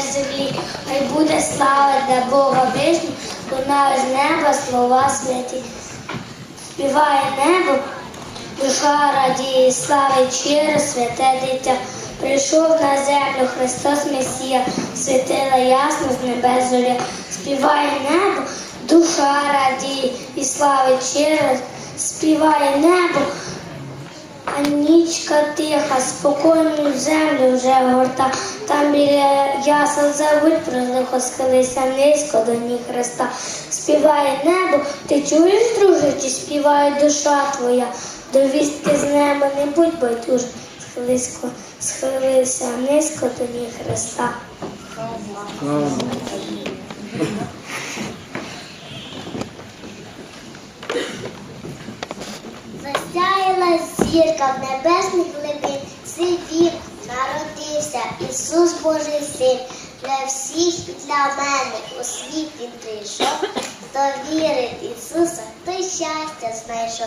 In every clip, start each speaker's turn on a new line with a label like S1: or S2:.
S1: землі, хай буде слава для Бога вишню, лунає з неба слова святі. Співає небо, душа радіє, славить щиро святе дитя. Прийшов на землю Христос Месія, світила ясно з небес зоря. Співає небо, душа радіє і славить щиро, співає небо, а нічка тиха, спокійну землю вже горта. Там біля ясел забудь про схилися низько до ніг Христа. Співає небо, ти чуєш, друже, чи співає душа твоя? До вістки з неба не будь байдуже, схилисько, схилися низько до ніг Христа.
S2: Засяяла зірка в небесних народився Ісус Божий Син. Для всіх і для мене у світ він прийшов, хто вірить Ісуса, той щастя знайшов.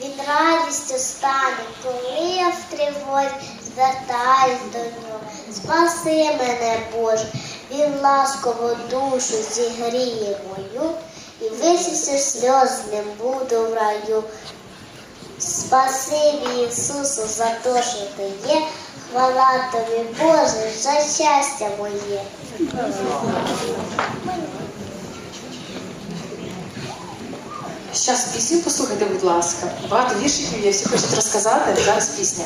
S2: Він радістю стане, коли я в тривозі звертаюсь до нього. Спаси мене, Боже, він ласково душу зігріє мою, і висісти сльоз ним буду в раю. Спасибі Ісусу за те, що ти є, хвала тобі, Боже, за щастя моє.
S3: Зараз пісню послухайте, будь ласка. Багато віршиків є, всі хочуть розказати. Зараз пісня.